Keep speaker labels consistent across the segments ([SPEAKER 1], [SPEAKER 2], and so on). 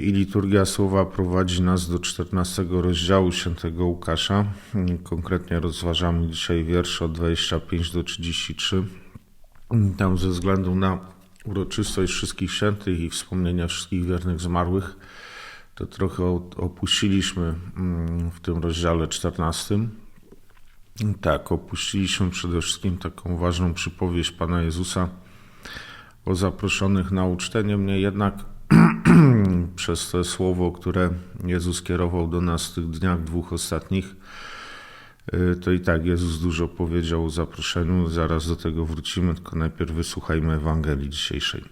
[SPEAKER 1] i liturgia słowa prowadzi nas do 14 rozdziału świętego Łukasza. Konkretnie rozważamy dzisiaj wiersze od 25 do 33. Tam ze względu na uroczystość wszystkich świętych i wspomnienia wszystkich wiernych zmarłych, to trochę opuściliśmy w tym rozdziale 14. Tak, opuściliśmy przede wszystkim taką ważną przypowieść Pana Jezusa o zaproszonych na ucztę. Niemniej jednak przez to słowo, które Jezus kierował do nas w tych dniach dwóch ostatnich, to i tak Jezus dużo powiedział o zaproszeniu. Zaraz do tego wrócimy, tylko najpierw wysłuchajmy Ewangelii dzisiejszej.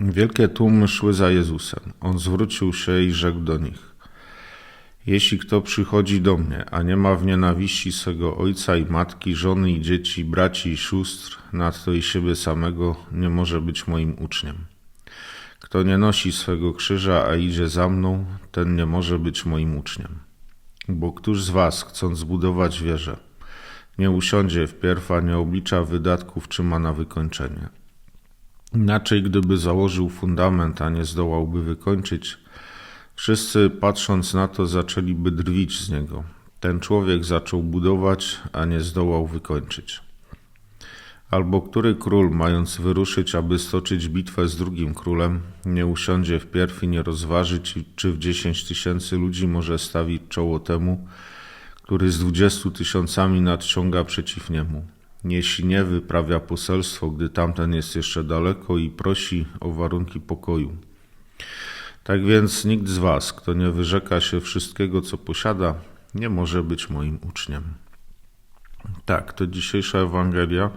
[SPEAKER 1] Wielkie tłumy szły za Jezusem. On zwrócił się i rzekł do nich: Jeśli kto przychodzi do mnie, a nie ma w nienawiści swego ojca i matki, żony i dzieci, braci i sióstr, nadto i siebie samego, nie może być moim uczniem. Kto nie nosi swego krzyża, a idzie za mną, ten nie może być moim uczniem. Bo któż z was, chcąc zbudować wieżę, nie usiądzie wpierw, a nie oblicza wydatków, czy ma na wykończenie? Inaczej, gdyby założył fundament, a nie zdołałby wykończyć, wszyscy patrząc na to zaczęliby drwić z niego. Ten człowiek zaczął budować, a nie zdołał wykończyć. Albo który król, mając wyruszyć, aby stoczyć bitwę z drugim królem, nie usiądzie wpierw i nie rozważyć, czy w dziesięć tysięcy ludzi może stawić czoło temu, który z dwudziestu tysiącami nadciąga przeciw niemu. Jeśli nie wyprawia poselstwo, gdy tamten jest jeszcze daleko i prosi o warunki pokoju. Tak więc nikt z was, kto nie wyrzeka się wszystkiego, co posiada, nie może być moim uczniem. Tak, to dzisiejsza Ewangelia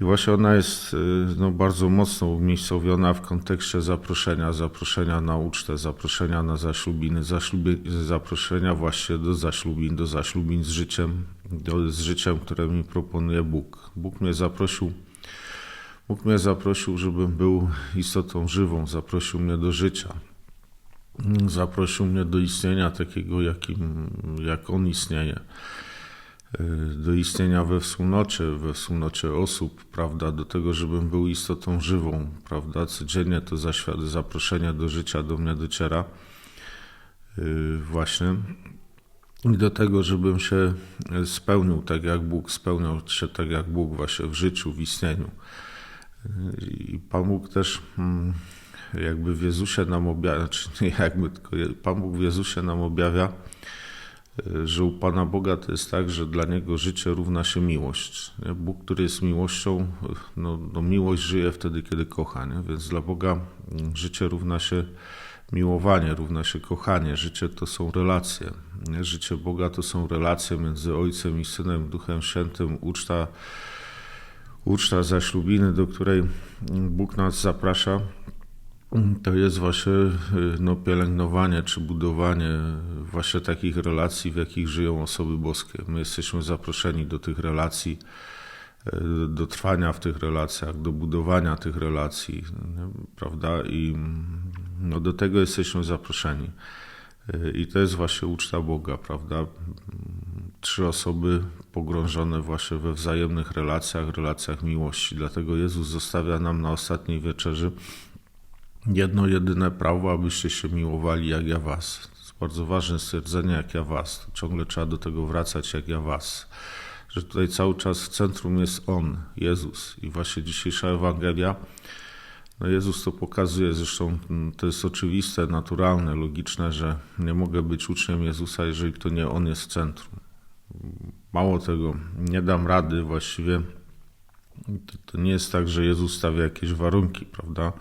[SPEAKER 1] i właśnie ona jest no, bardzo mocno umiejscowiona w kontekście zaproszenia, zaproszenia na ucztę, zaproszenia na zaślubiny, zaślubi, zaproszenia właśnie do zaślubin, do zaślubin z życiem, do, z życiem, które mi proponuje Bóg. Bóg mnie zaprosił, Bóg mnie zaprosił, żebym był istotą żywą, zaprosił mnie do życia. Zaprosił mnie do istnienia takiego, jakim, jak On istnieje do istnienia we wspólnocie, we wspólnocie osób, prawda, do tego, żebym był istotą żywą, prawda, codziennie to zaproszenie do życia do mnie dociera właśnie i do tego, żebym się spełnił tak, jak Bóg, spełniał się tak, jak Bóg właśnie w życiu, w istnieniu. I Pan Bóg też jakby w Jezusie nam objawia, czy nie jakby, tylko Pan Bóg w Jezusie nam objawia, że u Pana Boga to jest tak, że dla Niego życie równa się miłość. Bóg, który jest miłością, no, no miłość żyje wtedy, kiedy kocha, nie? więc dla Boga życie równa się miłowanie, równa się kochanie. Życie to są relacje. Nie? Życie Boga to są relacje między Ojcem i Synem, Duchem Świętym, uczta, uczta zaślubiny, do której Bóg nas zaprasza to jest właśnie no, pielęgnowanie czy budowanie właśnie takich relacji, w jakich żyją osoby boskie. My jesteśmy zaproszeni do tych relacji, do trwania w tych relacjach, do budowania tych relacji, prawda? I no, do tego jesteśmy zaproszeni. I to jest właśnie uczta Boga, prawda? Trzy osoby pogrążone właśnie we wzajemnych relacjach, relacjach miłości. Dlatego Jezus zostawia nam na ostatniej wieczerzy jedno jedyne prawo, abyście się miłowali jak ja was. To jest bardzo ważne stwierdzenie, jak ja was. Ciągle trzeba do tego wracać, jak ja was. Że tutaj cały czas w centrum jest On, Jezus. I właśnie dzisiejsza Ewangelia, no Jezus to pokazuje, zresztą to jest oczywiste, naturalne, logiczne, że nie mogę być uczniem Jezusa, jeżeli to nie On jest w centrum. Mało tego, nie dam rady właściwie. To, to nie jest tak, że Jezus stawia jakieś warunki, prawda?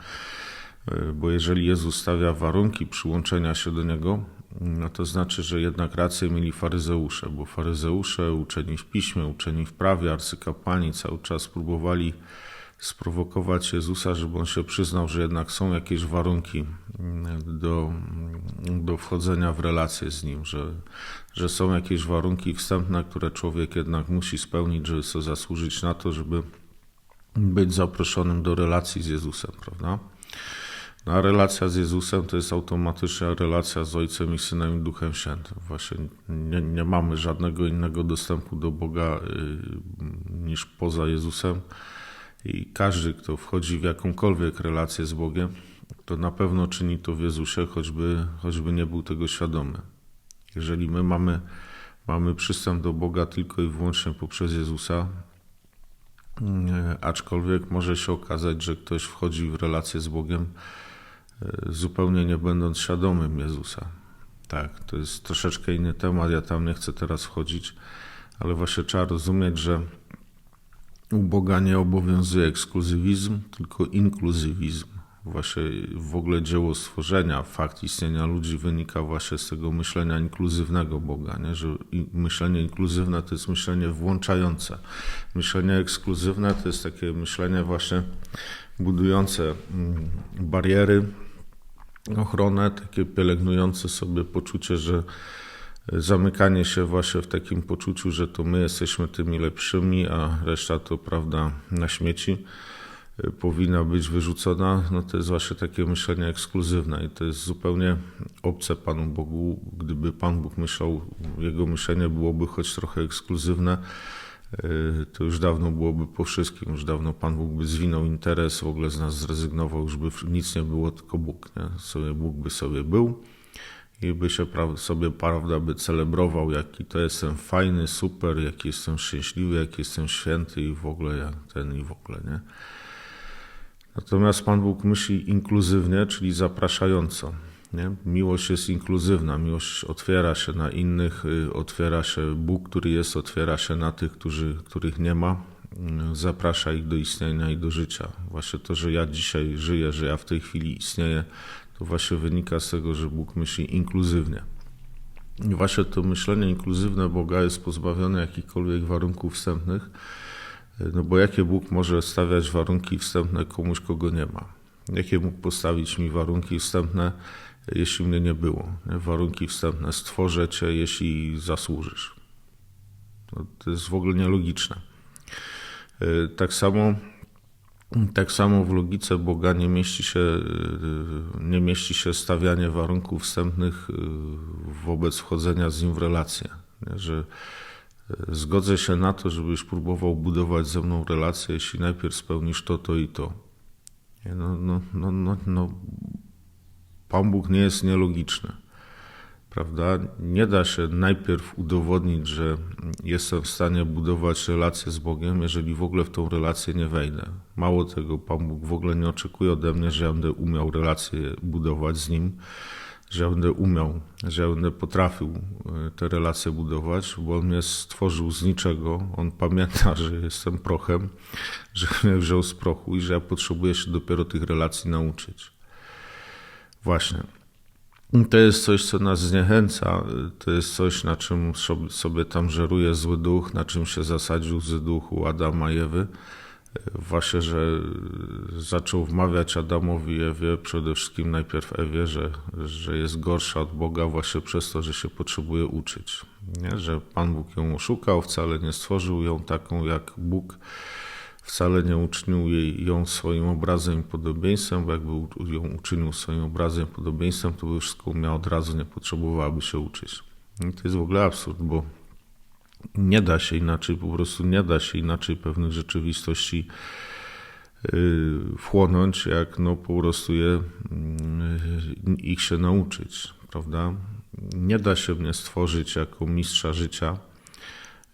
[SPEAKER 1] Bo jeżeli Jezus stawia warunki przyłączenia się do Niego, no to znaczy, że jednak rację mieli faryzeusze, bo faryzeusze, uczeni w piśmie, uczeni w prawie, arcykapłani cały czas próbowali sprowokować Jezusa, żeby on się przyznał, że jednak są jakieś warunki do do wchodzenia w relacje z Nim, że, że są jakieś warunki wstępne, które człowiek jednak musi spełnić, żeby sobie zasłużyć na to, żeby być zaproszonym do relacji z Jezusem, prawda? No, a relacja z Jezusem to jest automatyczna relacja z Ojcem i Synem i Duchem Świętym. Właśnie nie, nie mamy żadnego innego dostępu do Boga y, niż poza Jezusem. I każdy, kto wchodzi w jakąkolwiek relację z Bogiem, to na pewno czyni to w Jezusie, choćby, choćby nie był tego świadomy. Jeżeli my mamy, mamy przystęp do Boga tylko i wyłącznie poprzez Jezusa, y, aczkolwiek może się okazać, że ktoś wchodzi w relację z Bogiem zupełnie nie będąc świadomym Jezusa. Tak, to jest troszeczkę inny temat, ja tam nie chcę teraz wchodzić, ale właśnie trzeba rozumieć, że u Boga nie obowiązuje ekskluzywizm, tylko inkluzywizm. Właśnie w ogóle dzieło stworzenia, fakt istnienia ludzi wynika właśnie z tego myślenia inkluzywnego Boga, nie? że myślenie inkluzywne to jest myślenie włączające. Myślenie ekskluzywne to jest takie myślenie właśnie budujące mm, bariery, ochronę, takie pielęgnujące sobie poczucie, że zamykanie się właśnie w takim poczuciu, że to my jesteśmy tymi lepszymi, a reszta to prawda na śmieci powinna być wyrzucona, no to jest właśnie takie myślenie ekskluzywne i to jest zupełnie obce Panu Bogu. Gdyby Pan Bóg myślał, jego myślenie byłoby choć trochę ekskluzywne, Y, to już dawno byłoby po wszystkim, już dawno Pan Bóg by zwinął interes, w ogóle z nas zrezygnował, już by nic nie było, tylko Bóg. Nie? Sobie Bóg by sobie był i by się sobie, prawda, by celebrował, jaki to jestem fajny, super, jaki jestem szczęśliwy, jaki jestem święty i w ogóle jak ten i w ogóle, nie? Natomiast Pan Bóg myśli inkluzywnie, czyli zapraszająco. Nie? Miłość jest inkluzywna, miłość otwiera się na innych, y, otwiera się, Bóg, który jest, otwiera się na tych, którzy, których nie ma, y, zaprasza ich do istnienia i do życia. Właśnie to, że ja dzisiaj żyję, że ja w tej chwili istnieję, to właśnie wynika z tego, że Bóg myśli inkluzywnie. I właśnie to myślenie inkluzywne Boga jest pozbawione jakichkolwiek warunków wstępnych, y, no bo jakie Bóg może stawiać warunki wstępne komuś, kogo nie ma? Jakie mógł postawić mi warunki wstępne, jeśli mnie nie było. Warunki wstępne. Stworzę cię, jeśli zasłużysz. No, to jest w ogóle nielogiczne. E, tak samo, tak samo w logice Boga nie mieści się, e, nie mieści się stawianie warunków wstępnych e, wobec wchodzenia z nim w relację. Że zgodzę się na to, żebyś próbował budować ze mną relację, jeśli najpierw spełnisz to, to i to. No, no, no, no, no Pan Bóg nie jest nielogiczny. Prawda? Nie da się najpierw udowodnić, że jestem w stanie budować relację z Bogiem, jeżeli w ogóle w tą relację nie wejdę. Mało tego, Pan Bóg w ogóle nie oczekuje ode mnie, że ja będę umiał relację budować z Nim, że ja będę umiał, że ja będę potrafił e, te relacje budować, bo On mnie stworzył z niczego. On pamięta, że jestem prochem, że mnie wziął z prochu i że ja potrzebuję się dopiero tych relacji nauczyć. Właśnie. To jest coś, co nas zniechęca. To jest coś, na czym sobie tam żeruje zły duch, na czym się zasadził zły duch u Adama i Ewy. Właśnie, że zaczął wmawiać Adamowi i Ewie, przede wszystkim najpierw Ewie, że, że jest gorsza od Boga właśnie przez to, że się potrzebuje uczyć. Nie? Że Pan Bóg ją oszukał, wcale nie stworzył ją taką jak Bóg wcale nie uczynił jej, ją swoim obrazem i podobieństwem, bo jakby ją uczynił swoim obrazem i podobieństwem, to by wszystko umiała od razu, nie potrzebowałaby się uczyć. I to jest w ogóle absurd, bo nie da się inaczej, po prostu nie da się inaczej pewnych rzeczywistości yy, wchłonąć, jak no po prostu je, yy, ich się nauczyć, prawda? Nie da się mnie stworzyć jako mistrza życia,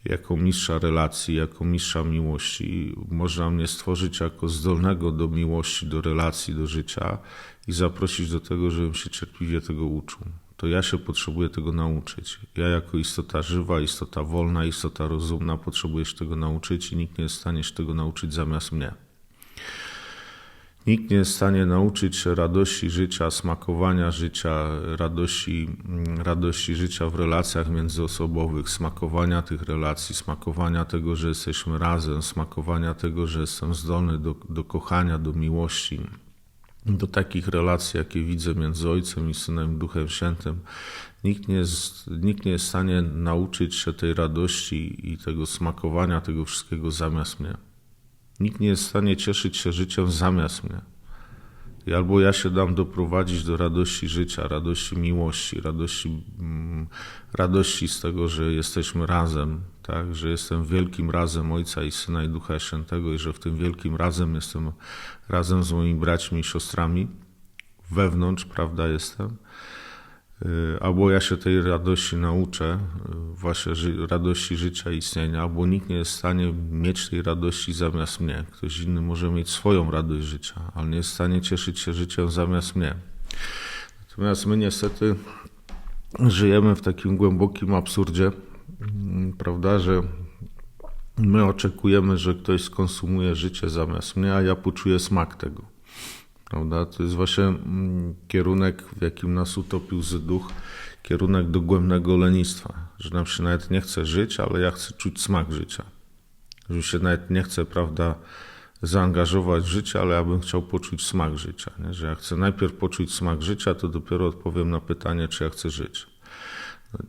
[SPEAKER 1] jako mistrza relacji, jako mistrza miłości. Można mnie stworzyć jako zdolnego do miłości, do relacji, do życia i zaprosić do tego, żebym się cierpliwie tego uczył. To ja się potrzebuję tego nauczyć. Ja jako istota żywa, istota wolna, istota rozumna potrzebuję się tego nauczyć i nikt nie jest w stanie się tego nauczyć zamiast mnie. Nikt nie jest w stanie nauczyć się radości życia, smakowania życia, radości, mm, radości życia w relacjach międzyosobowych, smakowania tych relacji, smakowania tego, że jesteśmy razem, smakowania tego, że jestem zdolny do, do kochania, do miłości, do takich relacji, jakie widzę między Ojcem i Synem Duchem Świętym. Nikt nie, jest, nikt nie jest w stanie nauczyć się tej radości i tego smakowania tego wszystkiego zamiast mnie. Nikt nie jest w stanie cieszyć się życiem zamiast mnie. I albo ja się dam doprowadzić do radości życia, radości miłości, radości, mm, radości z tego, że jesteśmy razem, tak? że jestem wielkim razem Ojca i Syna i Ducha Świętego i że w tym wielkim razem jestem razem z moimi braćmi i siostrami. Wewnątrz, prawda, jestem. Y, albo ja się tej radości nauczę, y, właśnie radości życia i istnienia, albo nikt nie jest w stanie mieć tej radości zamiast mnie. Ktoś inny może mieć swoją radość życia, ale nie jest w stanie cieszyć się życiem zamiast mnie. Natomiast my niestety żyjemy w takim głębokim absurdzie, mm, prawda, że my oczekujemy, że ktoś skonsumuje życie zamiast mnie, a ja poczuję smak tego. Prawda? To jest właśnie mm, kierunek, w jakim nas utopił z duch, kierunek dogłębnego lenistwa, że nam się nawet nie chce żyć, ale ja chcę czuć smak życia. Że się nawet nie chcę, prawda, zaangażować w życie, ale ja bym chciał poczuć smak życia. Nie? Że ja chcę najpierw poczuć smak życia, to dopiero odpowiem na pytanie, czy ja chcę żyć.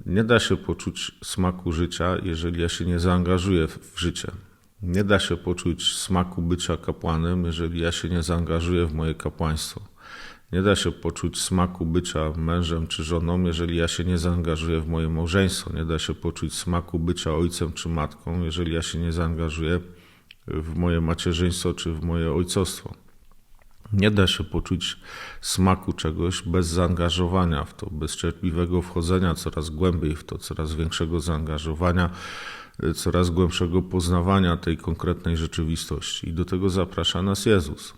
[SPEAKER 1] Nie da się poczuć smaku życia, jeżeli ja się nie zaangażuję w życie. Nie da się poczuć smaku bycia kapłanem, jeżeli ja się nie zaangażuję w moje kapłaństwo. Nie da się poczuć smaku bycia mężem czy żoną, jeżeli ja się nie zaangażuję w moje małżeństwo. Nie da się poczuć smaku bycia ojcem czy matką, jeżeli ja się nie zaangażuję w moje macierzyństwo czy w moje ojcostwo. Nie da się poczuć smaku czegoś bez zaangażowania w to, bez cierpliwego wchodzenia coraz głębiej w to, coraz większego zaangażowania coraz głębszego poznawania tej konkretnej rzeczywistości. I do tego zaprasza nas Jezus.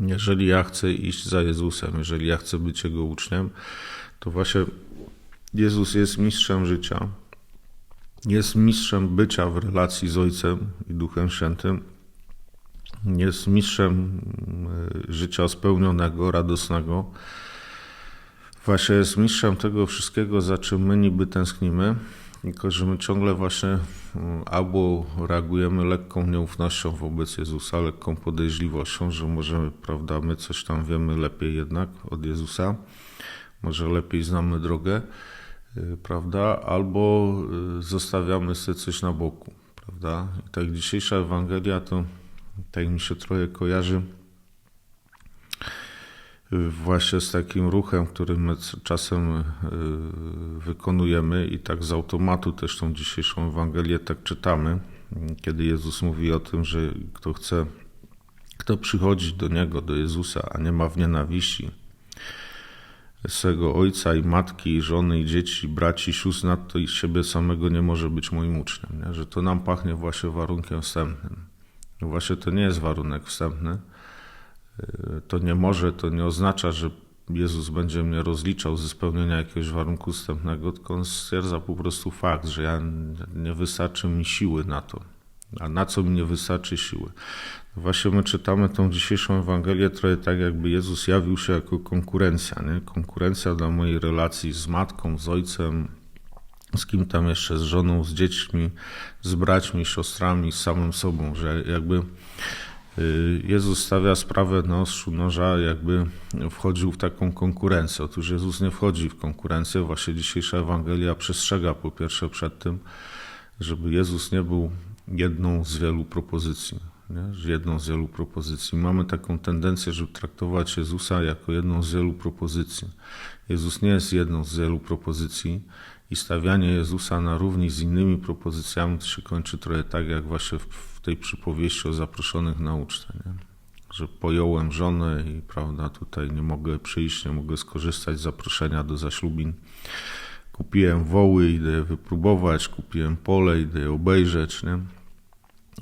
[SPEAKER 1] Jeżeli ja chcę iść za Jezusem, jeżeli ja chcę być Jego uczniem, to właśnie Jezus jest mistrzem życia, jest mistrzem bycia w relacji z Ojcem i Duchem Świętym, jest mistrzem e, życia spełnionego, radosnego. Właśnie jest mistrzem tego wszystkiego, za czym my niby tęsknimy, tylko, że my ciągle właśnie mm, albo reagujemy lekką nieufnością wobec Jezusa, lekką podejrzliwością, że może, prawda, my coś tam wiemy lepiej jednak od Jezusa, może lepiej znamy drogę, y, prawda, albo y, zostawiamy sobie coś na boku, prawda. I tak dzisiejsza Ewangelia to tak mi się trochę kojarzy właśnie z takim ruchem, który my czasem e, wykonujemy i tak z automatu też tą dzisiejszą Ewangelię tak czytamy, kiedy Jezus mówi o tym, że kto chce, kto przychodzi do Niego, do Jezusa, a nie ma w nienawiści swego ojca i matki, i żony, i dzieci, braci, sióstr, nadto i siebie samego nie może być moim uczniem. Nie? Że to nam pachnie właśnie warunkiem wstępnym. Właśnie to nie jest warunek wstępny, to nie może, to nie oznacza, że Jezus będzie mnie rozliczał ze spełnienia jakiegoś warunku wstępnego, tylko on stwierdza po prostu fakt, że ja nie wystarczy mi siły na to. A na co mi nie wystarczy siły? Właśnie my czytamy tą dzisiejszą Ewangelię trochę tak, jakby Jezus jawił się jako konkurencja. Nie? Konkurencja dla mojej relacji z matką, z ojcem, z kim tam jeszcze, z żoną, z dziećmi, z braćmi, siostrami, z samym sobą, że jakby Jezus stawia sprawę na ostrzu noża, jakby wchodził w taką konkurencję. Otóż Jezus nie wchodzi w konkurencję. Właśnie dzisiejsza Ewangelia przestrzega po pierwsze przed tym, żeby Jezus nie był jedną z wielu propozycji. Nie? Jedną z wielu propozycji. Mamy taką tendencję, żeby traktować Jezusa jako jedną z wielu propozycji. Jezus nie jest jedną z wielu propozycji i stawianie Jezusa na równi z innymi propozycjami to się kończy trochę tak, jak właśnie w tej przypowieści o zaproszonych na ucztę, nie? że pojąłem żonę i prawda, tutaj nie mogę przyjść, nie mogę skorzystać z zaproszenia do zaślubin. Kupiłem woły, idę je wypróbować, kupiłem pole, idę je obejrzeć. Nie?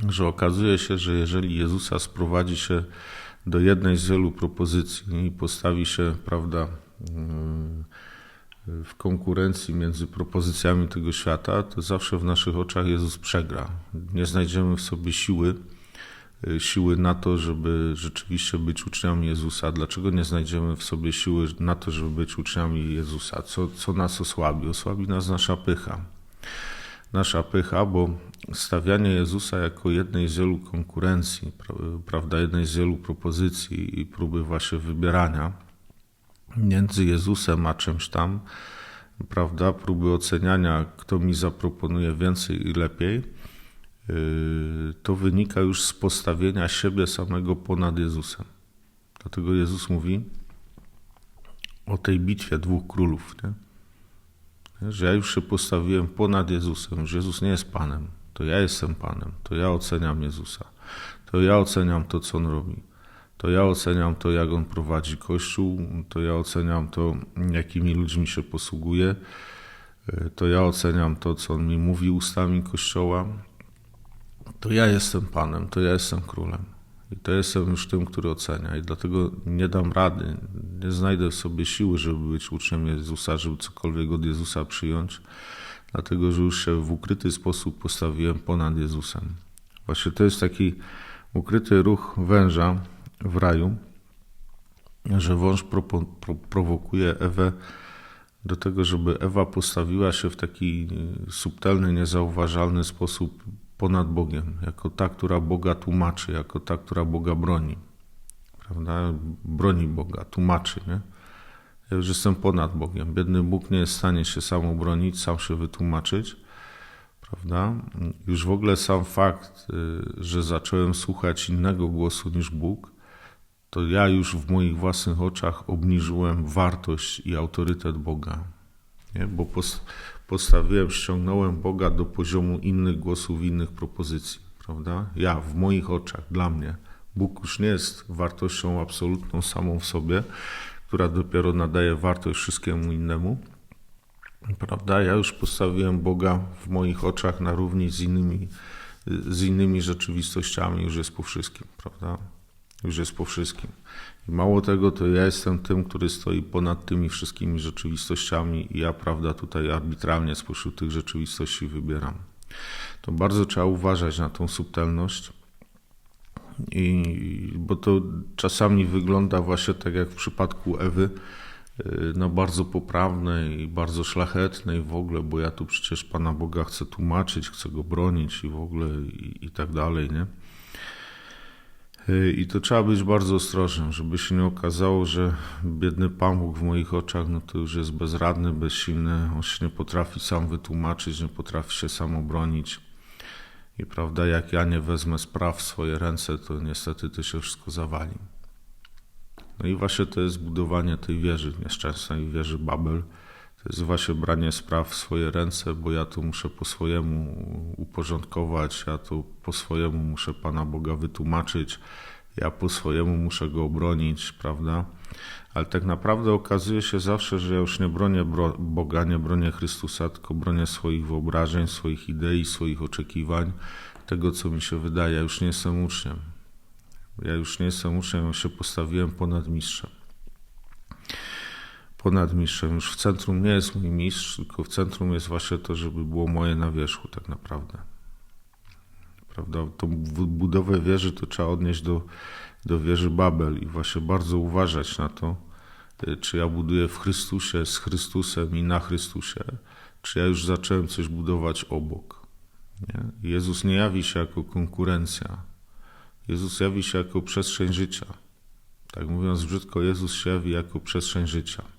[SPEAKER 1] Że okazuje się, że jeżeli Jezusa sprowadzi się do jednej z wielu propozycji i postawi się, prawda, w konkurencji między propozycjami tego świata, to zawsze w naszych oczach Jezus przegra. Nie znajdziemy w sobie siły, y, siły na to, żeby rzeczywiście być uczniami Jezusa. Dlaczego nie znajdziemy w sobie siły na to, żeby być uczniami Jezusa? Co, co nas osłabi? Osłabi nas nasza pycha. nasza pycha, bo stawianie Jezusa jako jednej z wielu konkurencji, prawda, jednej z wielu propozycji i próby właśnie wybierania między Jezusem a czymś tam, prawda, próby oceniania, kto mi zaproponuje więcej i lepiej, yy, to wynika już z postawienia siebie samego ponad Jezusem. Dlatego Jezus mówi o tej bitwie dwóch królów, nie? że ja już się postawiłem ponad Jezusem, że Jezus nie jest Panem, to ja jestem Panem, to ja oceniam Jezusa, to ja oceniam to, co On robi, to ja oceniam to, jak On prowadzi Kościół, to ja oceniam to, jakimi ludźmi się posługuje, to ja oceniam to, co On mi mówi ustami Kościoła, to ja jestem Panem, to ja jestem Królem. I to jestem już tym, który ocenia. I dlatego nie dam rady, nie znajdę sobie siły, żeby być uczniem Jezusa, żeby cokolwiek od Jezusa przyjąć, dlatego że już się w ukryty sposób postawiłem ponad Jezusem. Właśnie to jest taki ukryty ruch węża w raju, że wąż pro, pro, prowokuje Ewę do tego, żeby Ewa postawiła się w taki subtelny, niezauważalny sposób ponad Bogiem, jako ta, która Boga tłumaczy, jako ta, która Boga broni. Prawda? Broni Boga, tłumaczy, nie? Ja już jestem ponad Bogiem. Biedny Bóg nie jest w stanie się sam obronić, sam się wytłumaczyć. Prawda? Już w ogóle sam fakt, y, że zacząłem słuchać innego głosu niż Bóg, to ja już w moich własnych oczach obniżyłem wartość i autorytet Boga. Nie? Bo postawiłem, ściągnąłem Boga do poziomu innych głosów, innych propozycji, prawda? Ja, w moich oczach, dla mnie, Bóg już nie jest wartością absolutną samą w sobie, która dopiero nadaje wartość wszystkiemu innemu, prawda? Ja już postawiłem Boga w moich oczach na równi z innymi, z innymi rzeczywistościami, już jest po wszystkim, prawda? Już jest po wszystkim. I mało tego, to ja jestem tym, który stoi ponad tymi wszystkimi rzeczywistościami i ja, prawda, tutaj arbitralnie spośród tych rzeczywistości wybieram. To bardzo trzeba uważać na tą subtelność. I, bo to czasami wygląda właśnie tak jak w przypadku Ewy, no bardzo poprawne i bardzo szlachetne i w ogóle, bo ja tu przecież Pana Boga chcę tłumaczyć, chcę Go bronić i w ogóle i, i tak dalej, nie? I to trzeba być bardzo ostrożnym, żeby się nie okazało, że biedny Pan Bóg w moich oczach no to już jest bezradny, bezsilny, on się nie potrafi sam wytłumaczyć, nie potrafi się sam obronić. I prawda, jak ja nie wezmę spraw w swoje ręce, to niestety to się wszystko zawali. No i właśnie to jest budowanie tej wieży nieszczęsnej, wieży Babel. To jest właśnie branie spraw w swoje ręce, bo ja to muszę po swojemu uporządkować, ja to po swojemu muszę Pana Boga wytłumaczyć, ja po swojemu muszę go obronić, prawda? Ale tak naprawdę okazuje się zawsze, że ja już nie bronię Boga, nie bronię Chrystusa, tylko bronię swoich wyobrażeń, swoich idei, swoich oczekiwań, tego co mi się wydaje. Ja już nie jestem uczniem. Ja już nie jestem uczniem, ja się postawiłem ponad mistrzem ponad mistrzem. Już w centrum nie jest mój mistrz, tylko w centrum jest właśnie to, żeby było moje na wierzchu tak naprawdę. Prawda? Tą budowę wieży to trzeba odnieść do, do wieży Babel i właśnie bardzo uważać na to, y, czy ja buduję w Chrystusie, z Chrystusem i na Chrystusie, czy ja już zacząłem coś budować obok. Nie? Jezus nie jawi się jako konkurencja. Jezus jawi się jako przestrzeń życia. Tak mówiąc brzydko, Jezus się jawi jako przestrzeń życia.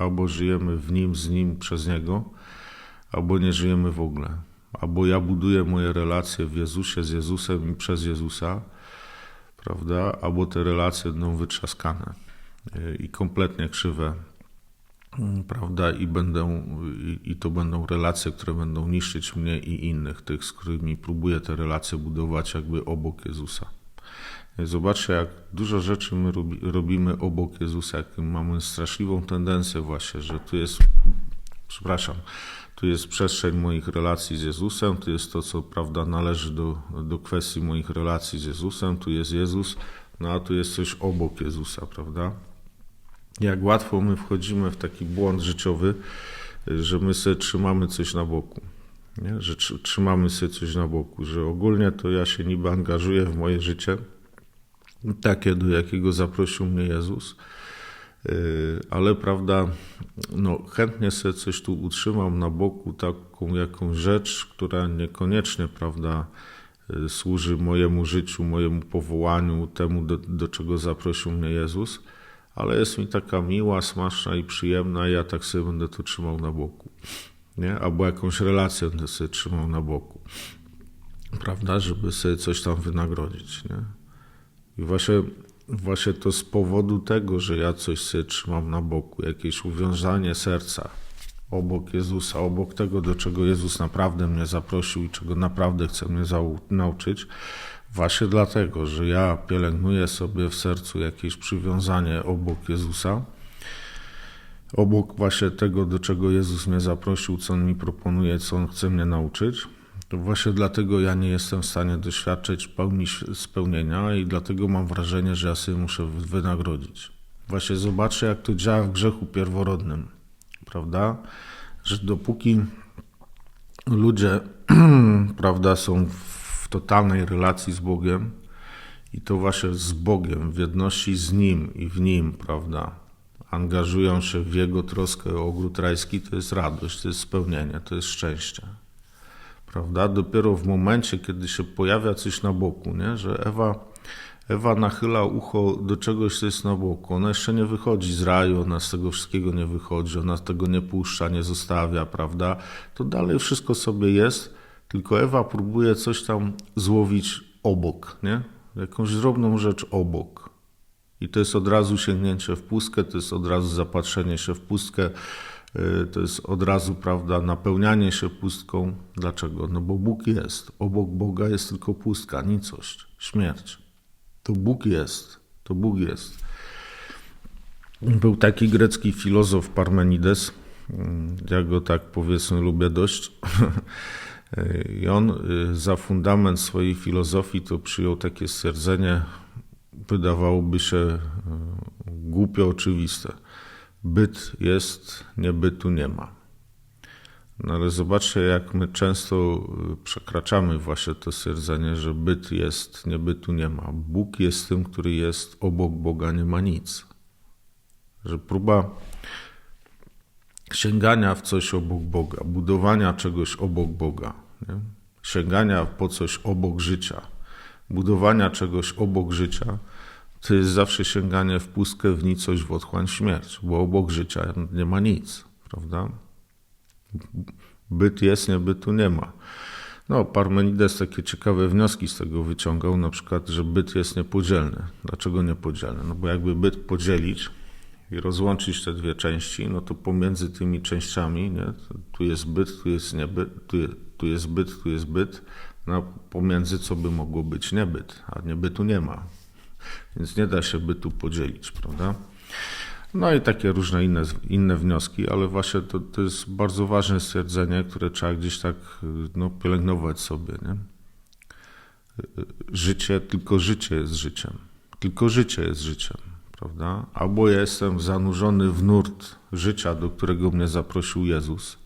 [SPEAKER 1] Albo żyjemy w Nim, z Nim, przez Niego, albo nie żyjemy w ogóle. Albo ja buduję moje relacje w Jezusie, z Jezusem i przez Jezusa, prawda? Albo te relacje będą wytrzaskane i kompletnie krzywe, prawda? I, będą, i to będą relacje, które będą niszczyć mnie i innych, tych, z którymi próbuję te relacje budować jakby obok Jezusa. Zobaczcie, jak dużo rzeczy my robimy obok Jezusa, jak mamy straszliwą tendencję właśnie, że tu jest, przepraszam, tu jest przestrzeń moich relacji z Jezusem, tu jest to, co prawda należy do, do kwestii moich relacji z Jezusem, tu jest Jezus, no a tu jest coś obok Jezusa, prawda? Jak łatwo my wchodzimy w taki błąd życiowy, że my sobie trzymamy coś na boku. Nie? Że trzymamy sobie coś na boku, że ogólnie to ja się niby angażuję w moje życie, takie, do jakiego zaprosił mnie Jezus. Y, ale prawda, no, chętnie sobie coś tu utrzymam na boku, taką jakąś rzecz, która niekoniecznie, prawda, y, służy mojemu życiu, mojemu powołaniu, temu, do, do czego zaprosił mnie Jezus, ale jest mi taka miła, smaczna i przyjemna, i ja tak sobie będę to trzymał na boku. Nie? Albo jakąś relację będę sobie trzymał na boku. Prawda, żeby sobie coś tam wynagrodzić. Nie? I właśnie, właśnie to z powodu tego, że ja coś sobie trzymam na boku, jakieś uwiązanie serca obok Jezusa, obok tego, do czego Jezus naprawdę mnie zaprosił i czego naprawdę chce mnie nauczyć, właśnie dlatego, że ja pielęgnuję sobie w sercu jakieś przywiązanie obok Jezusa, obok właśnie tego, do czego Jezus mnie zaprosił, co On mi proponuje, co On chce mnie nauczyć, to właśnie dlatego ja nie jestem w stanie doświadczyć pełni spełnienia i dlatego mam wrażenie, że ja sobie muszę wynagrodzić. Właśnie zobaczcie, jak to działa w grzechu pierworodnym, prawda? Że dopóki ludzie, prawda, są w totalnej relacji z Bogiem i to właśnie z Bogiem, w jedności z Nim i w Nim, prawda, angażują się w Jego troskę o ogród rajski, to jest radość, to jest spełnienie, to jest szczęście prawda? Dopiero w momencie, kiedy się pojawia coś na boku, nie? że Ewa, Ewa nachyla ucho do czegoś, co jest na boku. Ona jeszcze nie wychodzi z raju, ona z tego wszystkiego nie wychodzi, ona tego nie puszcza, nie zostawia, prawda? To dalej wszystko sobie jest, tylko Ewa próbuje coś tam złowić obok, nie? Jakąś drobną rzecz obok. I to jest od razu sięgnięcie w pustkę, to jest od razu zapatrzenie się w pustkę, to jest od razu, prawda, napełnianie się pustką. Dlaczego? No bo Bóg jest. Obok Boga jest tylko pustka, nicość, śmierć. To Bóg jest. To Bóg jest. Był taki grecki filozof Parmenides. Ja go tak powiedzmy lubię dość. I on za fundament swojej filozofii to przyjął takie stwierdzenie, wydawałoby się głupio oczywiste byt jest, niebytu nie ma. No ale zobaczcie, jak my często y, przekraczamy właśnie to stwierdzenie, że byt jest, niebytu nie ma. Bóg jest tym, który jest, obok Boga nie ma nic. Że próba sięgania w coś obok Boga, budowania czegoś obok Boga, nie? sięgania po coś obok życia, budowania czegoś obok życia, to jest zawsze sięganie w pustkę, w nicość, w otchłań, śmierć, bo obok życia nie ma nic, prawda? Byt jest, nie bytu nie ma. No, Parmenides takie ciekawe wnioski z tego wyciągał, na przykład, że byt jest niepodzielny. Dlaczego niepodzielny? No bo jakby byt podzielić i rozłączyć te dwie części, no to pomiędzy tymi częściami, nie, tu jest byt, tu jest niebyt, tu, tu jest byt, tu jest byt, no pomiędzy co by mogło być niebyt, a niebytu nie ma. Więc nie da się bytu podzielić, prawda? No i takie różne inne, inne wnioski, ale właśnie to, to jest bardzo ważne stwierdzenie, które trzeba gdzieś tak no, pielęgnować sobie. Nie? Życie, tylko życie jest życiem. Tylko życie jest życiem, prawda? Albo ja jestem zanurzony w nurt życia, do którego mnie zaprosił Jezus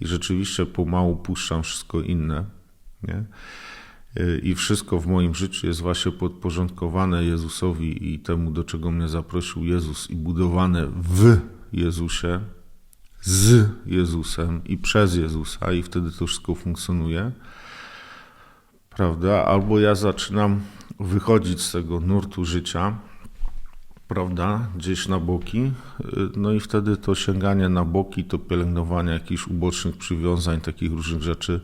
[SPEAKER 1] i rzeczywiście pomału puszczam wszystko inne, nie? I wszystko w moim życiu jest właśnie podporządkowane Jezusowi i temu, do czego mnie zaprosił Jezus, i budowane w Jezusie, z Jezusem i przez Jezusa, i wtedy to wszystko funkcjonuje. Prawda? Albo ja zaczynam wychodzić z tego nurtu życia, prawda, gdzieś na boki, no i wtedy to sięganie na boki, to pielęgnowanie jakichś ubocznych przywiązań, takich różnych rzeczy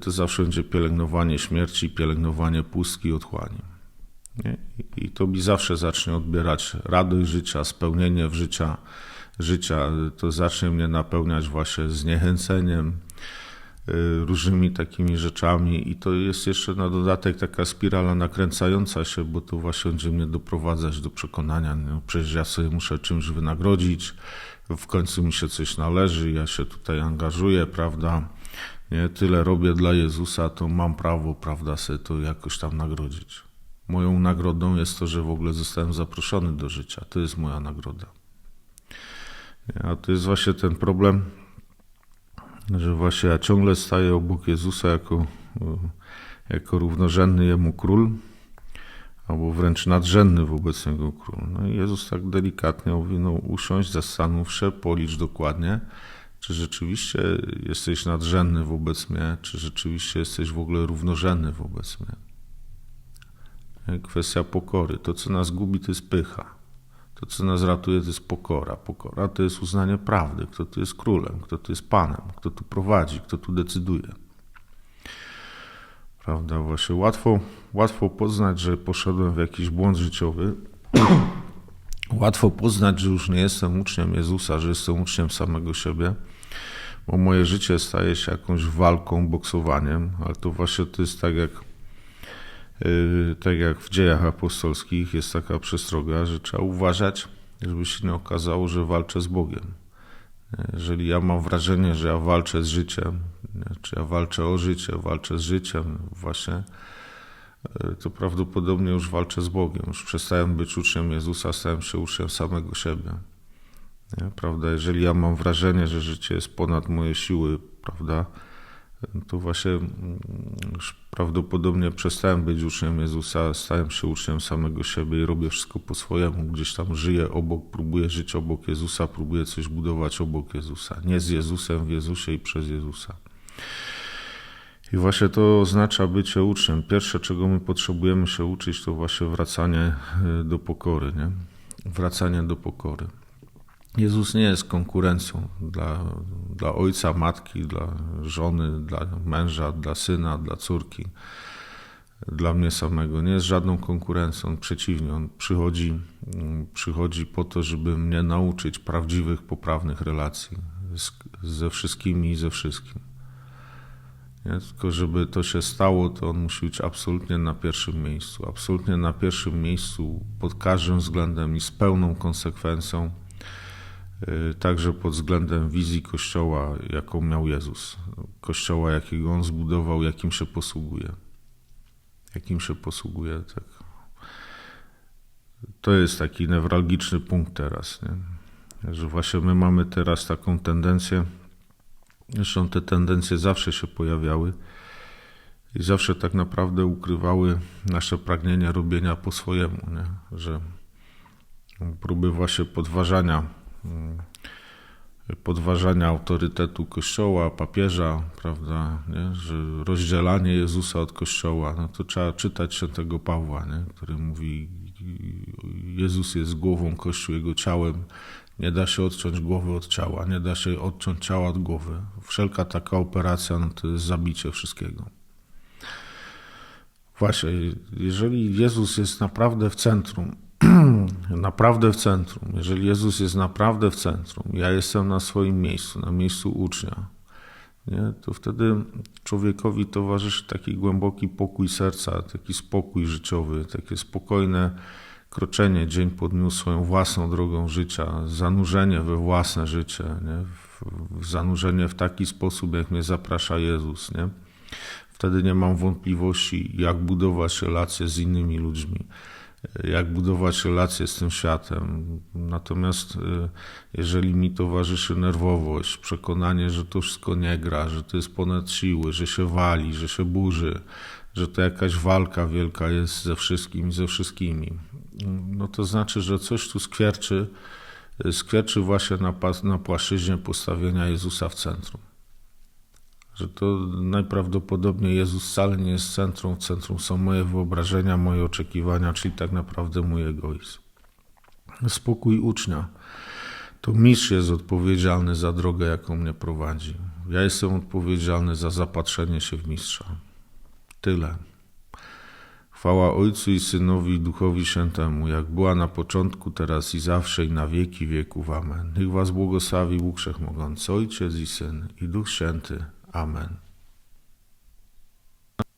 [SPEAKER 1] to zawsze będzie pielęgnowanie śmierci, pielęgnowanie pustki, otchłani. Nie? I to mi zawsze zacznie odbierać radość życia, spełnienie w życia, życia. To zacznie mnie napełniać właśnie zniechęceniem, y, różnymi takimi rzeczami i to jest jeszcze na dodatek taka spirala nakręcająca się, bo to właśnie będzie mnie doprowadzać do przekonania, no przecież ja sobie muszę czymś wynagrodzić, w końcu mi się coś należy, ja się tutaj angażuję, prawda, nie, tyle robię dla Jezusa, to mam prawo, prawda, sobie to jakoś tam nagrodzić. Moją nagrodą jest to, że w ogóle zostałem zaproszony do życia. To jest moja nagroda. A to jest właśnie ten problem, że właśnie ja ciągle staję obok Jezusa jako, jako równorzędny Jemu król, albo wręcz nadrzędny wobec Niego król. No i Jezus tak delikatnie mówi, no usiądź, zastanów się, policz dokładnie, czy rzeczywiście jesteś nadrzędny wobec mnie, czy rzeczywiście jesteś w ogóle równorzędny wobec mnie. Kwestia pokory. To, co nas gubi, to jest pycha. To, co nas ratuje, to jest pokora. Pokora to jest uznanie prawdy, kto tu jest królem, kto tu jest panem, kto tu prowadzi, kto tu decyduje. Prawda, właśnie łatwo, łatwo poznać, że poszedłem w jakiś błąd życiowy. łatwo poznać, że już nie jestem uczniem Jezusa, że jestem uczniem samego siebie, bo moje życie staje się jakąś walką, boksowaniem, ale to właśnie to jest tak jak Yy, tak jak w dziejach apostolskich jest taka przestroga, że trzeba uważać, żeby się nie okazało, że walczę z Bogiem. Jeżeli ja mam wrażenie, że ja walczę z życiem, czy ja walczę o życie, walczę z życiem, właśnie, yy, to prawdopodobnie już walczę z Bogiem. Już przestałem być uczniem Jezusa, stałem się uczniem samego siebie. Nie? Prawda? Jeżeli ja mam wrażenie, że życie jest ponad moje siły, prawda? to właśnie mm, prawdopodobnie przestałem być uczniem Jezusa, stałem się uczniem samego siebie i robię wszystko po swojemu. Gdzieś tam żyję obok, próbuję żyć obok Jezusa, próbuję coś budować obok Jezusa. Nie z Jezusem, w Jezusie i przez Jezusa. I właśnie to oznacza bycie uczniem. Pierwsze, czego my potrzebujemy się uczyć, to właśnie wracanie y, do pokory. Nie? Wracanie do pokory. Jezus nie jest konkurencją dla, dla ojca, matki, dla żony, dla męża, dla syna, dla córki, dla mnie samego. Nie jest żadną konkurencją, przeciwnie, on przychodzi, przychodzi po to, żeby mnie nauczyć prawdziwych, poprawnych relacji z, ze wszystkimi i ze wszystkim. Nie? Tylko żeby to się stało, to on musi być absolutnie na pierwszym miejscu. Absolutnie na pierwszym miejscu pod każdym względem i z pełną konsekwencją także pod względem wizji Kościoła, jaką miał Jezus. Kościoła, jakiego On zbudował, jakim się posługuje. Jakim się posługuje, tak. To jest taki newralgiczny punkt teraz, nie? że właśnie my mamy teraz taką tendencję, zresztą te tendencje zawsze się pojawiały i zawsze tak naprawdę ukrywały nasze pragnienia robienia po swojemu, nie? że próby właśnie podważania podważania autorytetu Kościoła, papieża, prawda, nie? że rozdzielanie Jezusa od Kościoła, no to trzeba czytać się tego Pawła, nie? który mówi, Jezus jest głową, Kościół jego ciałem, nie da się odciąć głowy od ciała, nie da się odciąć ciała od głowy. Wszelka taka operacja no to jest zabicie wszystkiego. Właśnie, jeżeli Jezus jest naprawdę w centrum, naprawdę w centrum, jeżeli Jezus jest naprawdę w centrum, ja jestem na swoim miejscu, na miejscu ucznia, nie, to wtedy człowiekowi towarzyszy taki głęboki pokój serca, taki spokój życiowy, takie spokojne kroczenie dzień po dniu swoją własną drogą życia, zanurzenie we własne życie, nie? Zanurzenie w taki sposób, jak mnie zaprasza Jezus. Nie? Wtedy nie mam wątpliwości, jak budować relacje z innymi ludźmi jak budować relacje z tym światem. Natomiast y, jeżeli mi towarzyszy nerwowość, przekonanie, że to wszystko nie gra, że to jest ponad siły, że się wali, że się burzy, że to jakaś walka wielka jest ze wszystkim ze wszystkimi, no to znaczy, że coś tu skwierczy, skwierczy właśnie na, na płaszczyźnie postawienia Jezusa w centrum że to najprawdopodobniej Jezus wcale nie jest centrum. Centrum są moje wyobrażenia, moje oczekiwania, czyli tak naprawdę mój egoizm. Spokój ucznia. To mistrz jest odpowiedzialny za drogę, jaką mnie prowadzi. Ja jestem odpowiedzialny za zapatrzenie się w mistrza. Tyle. Chwała Ojcu i Synowi i Duchowi Świętemu, jak była na początku, teraz i zawsze, i na wieki wieków. Amen. Niech Was błogosławi Bóg Wszechmogący, Ojciec i Syn, i Duch Święty. Amen.